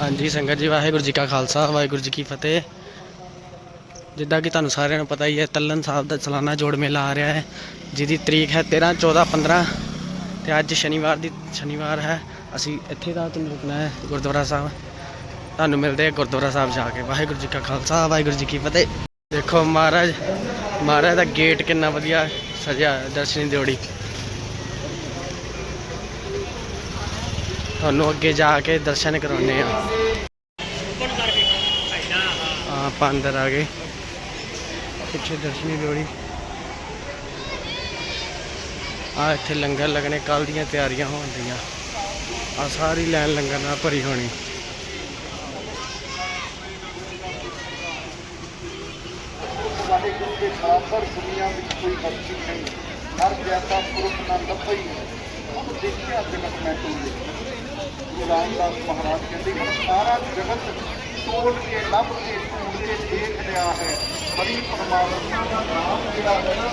ਹਾਂਜੀ, ਸੰਗਤ ਜੀ, ਵਾਹਿਗੁਰੂ ਜੀ ਕਾ ਖਾਲਸਾ, ਵਾਹਿਗੁਰੂ ਜੀ ਕੀ ਫਤਿਹ। ਜਿੱਦਾਂ ਕਿ ਤੁਹਾਨੂੰ ਸਾਰਿਆਂ ਨੂੰ ਪਤਾ ਹੀ ਹੈ, ਤੱਲਨ ਸਾਹਿਬ ਦਾ ਸਾਲਾਨਾ ਜੋੜ ਮੇਲਾ ਆ ਰਿਹਾ ਹੈ, ਜਿਹਦੀ ਤਰੀਕ ਹੈ 13 14 15 ਤੇ ਅੱਜ ਸ਼ਨੀਵਾਰ ਦੀ, ਸ਼ਨੀਵਾਰ ਹੈ। ਅਸੀਂ ਇੱਥੇ ਰਾਤ ਨੂੰ ਰੁਕਣਾ ਹੈ, ਗੁਰਦੁਆਰਾ ਸਾਹਿਬ। ਤੁਹਾਨੂੰ ਮਿਲਦੇ ਹਾਂ ਗੁਰਦੁਆਰਾ ਸਾਹਿਬ ਜਾ ਕੇ। ਵਾਹਿਗੁਰੂ ਜੀ ਕਾ ਖਾਲਸਾ, ਵਾਹਿਗੁਰੂ ਜੀ ਕੀ ਫਤਿਹ। ਦੇਖੋ ਮਹਾਰਾਜ ਮਹਾਰਾਜ ਦਾ ਗੇਟ ਕਿੰਨਾ ਵਧੀਆ ਸਜਿਆ ਦਰਸ਼ਨੀ ਦਿਓੜੀ। ਤੁਹਾਨੂੰ ਅੱਗੇ ਜਾ ਕੇ ਦਰਸ਼ਨ ਕਰਾਉਣੇ ਆ ਹਾਂ ਆਪਾਂ ਅੰਦਰ ਆ ਗਏ। ਪਿੱਛੇ ਦਰਸ਼ਨੀ ਦਿਓੜੀ ਆ ਇੱਥੇ ਲੰਗਰ ਲੱਗਣੇ ਕੱਲ ਦੀਆਂ ਤਿਆਰੀਆਂ ਹੋਣ ਦੀਆਂ ਆ ਸਾਰੀ ਲਾਈਨ ਲੰਗਰ ਨਾਲ ਭਰੀ ਹੋਣੀ। ਸਾਡੇ ਗੁਰੂ ਦੇ ਬਰਾਬਰ ਦੁਨੀਆ ਵਿੱਚ ਕੋਈ ਹਸਤੀ ਨਹੀਂ ਹਰ ਜੈਸਾ ਪੁਰਖ ਨਾ ਲੱਭਈ ਉਹ ਦੇਖਿਆ ਜਗਤ ਮੈਂ ਤੋਲੇ ਗੁਰੂ ਰਾਮਦਾਸ ਮਹਾਰਾਜ ਕਹਿੰਦੇ ਸਾਰਾ ਜਗਤ ਤੋੜ ਕੇ ਲੱਭ ਕੇ ਢੂੰਡ ਕੇ ਦੇਖ ਲਿਆ ਹੈ। ਬੜੀ ਪਰਮਾਤਮਾ ਦਾ ਨਾਮ ਜਿਹੜਾ ਹੈ ਨਾ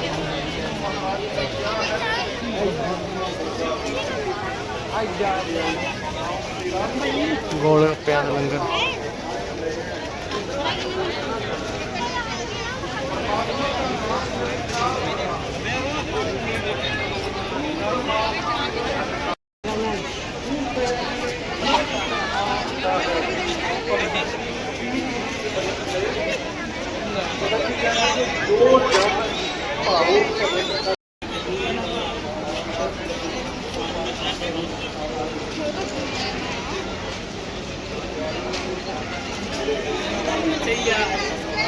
ਗੋਲ ਗੱਪਿਆਂ ਦਾ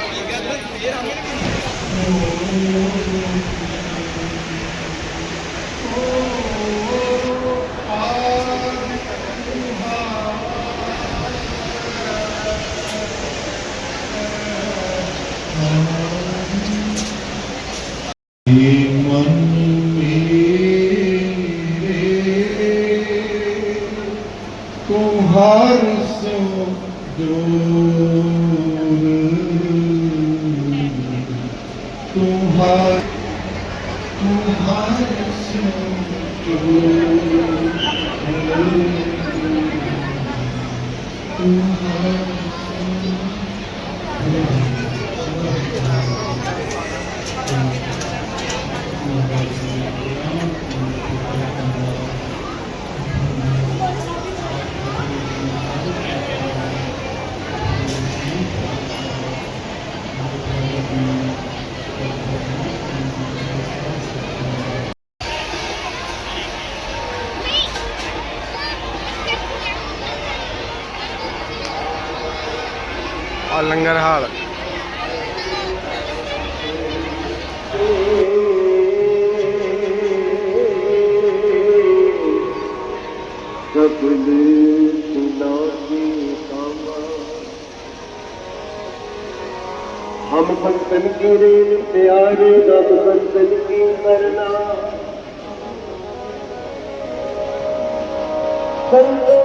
ਲੰਗਰ ਮਨ ਲੰਗਰ ਹਾਲ। ਹਮ ਸੰਤਨ ਕੇ ਰੇ ਪਿਆਰੇ ਦਬ ਸੰਤਨ ਕੀ ਕਰਨਾ। ਸੰਤ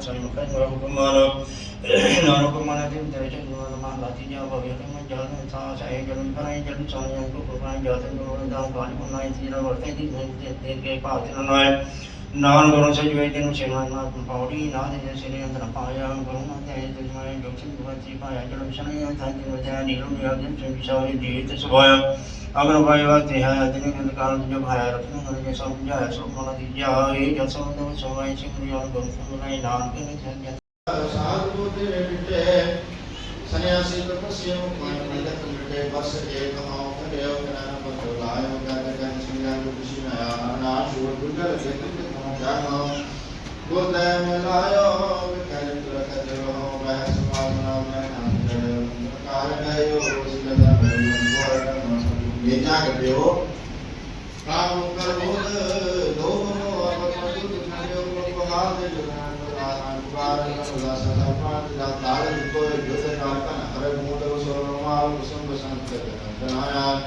ਸਾਈਂ ਖੈਰ ਮੇਰਾ ਹੁਕਮ ਮਾਨੋ ਨਾਨਕ ਹੁਕਮ ਮਾਨਾ ਤੇ ਤੇ ਤੇ ਜਨ ਮਾਨ ਲਾਤੀ ਜਾ ਭਗਿ ਤੇ ਮੈਂ ਜਲ ਨੂੰ ਥਾ ਸਾਈ ਜਨ ਕਰਾਈ ਜਨ ਸਾਈ ਅੰਕੁ ਕੁਪਾਈ ਜਾਤ ਨੂੰ ਦਾਉ ਕਾਲੀ ਪੁਨਾਈ ਤੀਰਾ ਵਰਤੇ ਦੀ ਤੇ ਤੇ ਕੇ ਭਾਤ ਨਾਇ ਨਾਨ ਗੁਰੂ ਸਜਵੇ ਤੈਨੂੰ ਸੇਵਾ ਨਾ ਪੌੜੀ ਨਾ ਦੇ ਸਿਰੇ ਅੰਦਰ ਪਾਇਆ ਗੁਰੂ ਨਾ ਤੇ ਤੇ ਮੈਂ ਜੋ ਸਿੰਘ ਵਤੀ ਪਾਇਆ ਜਨ ਸ਼ਨੀ ਥਾਂ ਤੇ ਵਜਾ ਨੀਰੋ ਨਿਆ ਦਿਨ ਸੇ ਵਿਸ਼ਾਏ ਜੀ ਤੇ ਸੁਭਾਇਆ। ਅਗਰ ਵਾਇਵਾ ਤੇ ਹੈ ਦਿਨ ਕੇ ਕਾਲ ਜੋ ਭਾਇਆ ਰਤਨ ਮਨ ਕੇ ਸਮਝਾਇਆ ਸੋ ਮਨ ਦੀ ਜਾਏ ਜਨ ਸੋ ਦੇ ਸੋਵਾਈ ਸਿੰਘ ਰਿਆ ਗੁਰੂ ਸੁਣਾਈ ਨਾਮ ਕੇ ਨੇ ਜਨ ਸਾਧੂ ਤੇਰੇ ਬਿਟੇ ਸੰਨਿਆਸੀ ਤਪਸਿਆ ਕੋਈ ਮੰਦਤ ਬਿਟੇ ਬਸ ਏਕ ਮਾਉ ਕਰਿਓ ਕਰਾਂ ਬੰਦੋ ਲਾਇਓ ਗਰ ਗਰ ਸਿੰਘਾਂ ਨੂੰ ਖੁਸ਼ੀ ਨਾ ਆਨਾ ਸ਼ੁਰ ਗੁਰਗਲ ਦੇ ਤੇ ਤੋਂ ਜਾਨੋ ਗੋਦੈ ਮਿਲਾਇਓ ਵਿਕਲ ਤੁਰਕ ਦਿਓ ਬਹਿ ਸੁਭਾਵਨਾ ਮੈਂ ਅੰਦਰ ਕਾਰ ਗਇਓ ਸਿਲਦਾ ਮਨ ਗੋਰਣ ਇਹ ਜਾਗ ਪਿਓ ਕਾਮ ਕਰ ਬੋਧ ਦੋ ਮਨੋ ਦੇ ਜੁਗਾਨ ਬਲਾਨ ਗੁਬਾਰ ਕਮਲਾ ਸਦਾ ਪਾਤ ਦਾ ਤਾਲ ਕੋ ਜੁਤ ਨਾਲ ਹਰ ਮੂਡ ਸੋ ਰਮਾਲ ਕੁਸਮ ਬਸੰਤ ਜਨਾਇਆ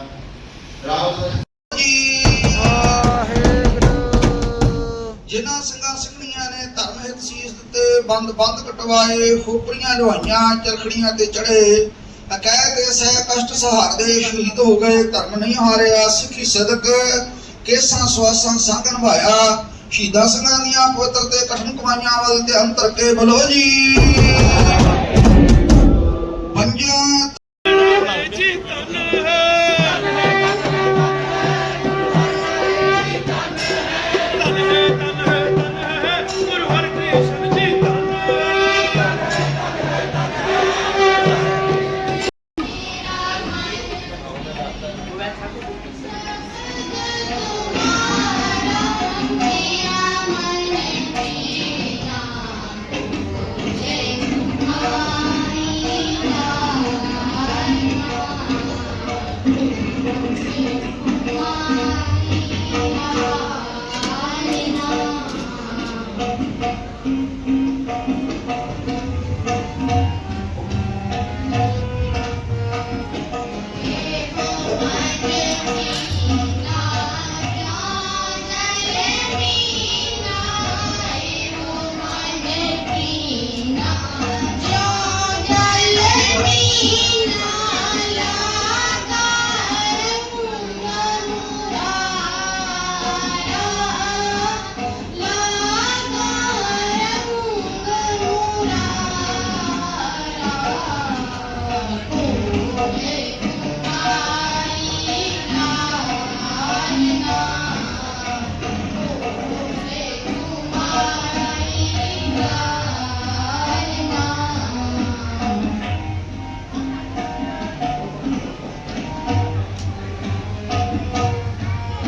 ਰਾਉ ਜਿਨ੍ਹਾਂ ਸਿੰਘਾਂ ਸਿੰਘਣੀਆਂ ਨੇ ਧਰਮ ਹਿਤ ਸੀਸ ਦਿੱਤੇ ਬੰਦ ਬੰਦ ਕਟਵਾਏ, ਖੋਪਰੀਆਂ ਲਵਾਈਆਂ ਚਰਖੜੀਆਂ ਤੇ ਚੜੇ। ਅਕੈ ਦੇ ਸਹਿ ਕਸ਼ਟ ਸਹਾਰਦੇ ਸ਼ਹੀਦ ਹੋ ਗਏ, ਧਰਮ ਨਹੀਂ ਹਾਰਿਆ, ਸਿੱਖੀ ਸਦਕ, ਕੇਸਾਂ ਸਵਾਸਾਂ ਸੰਗ ਨਿਭਾਇਆ ਸ਼ਹੀਦਾਂ ਸਿੰਘਾਂ ਦੀਆਂ ਪਵਿੱਤਰ ਤੇ ਕਠਨ ਕਮਾਈਆਂ ਵੱਲ ਤੇ ਅੰਤਰ ਕੇ ਬਲੋ ਜੀ। ਪੰਜਾਂ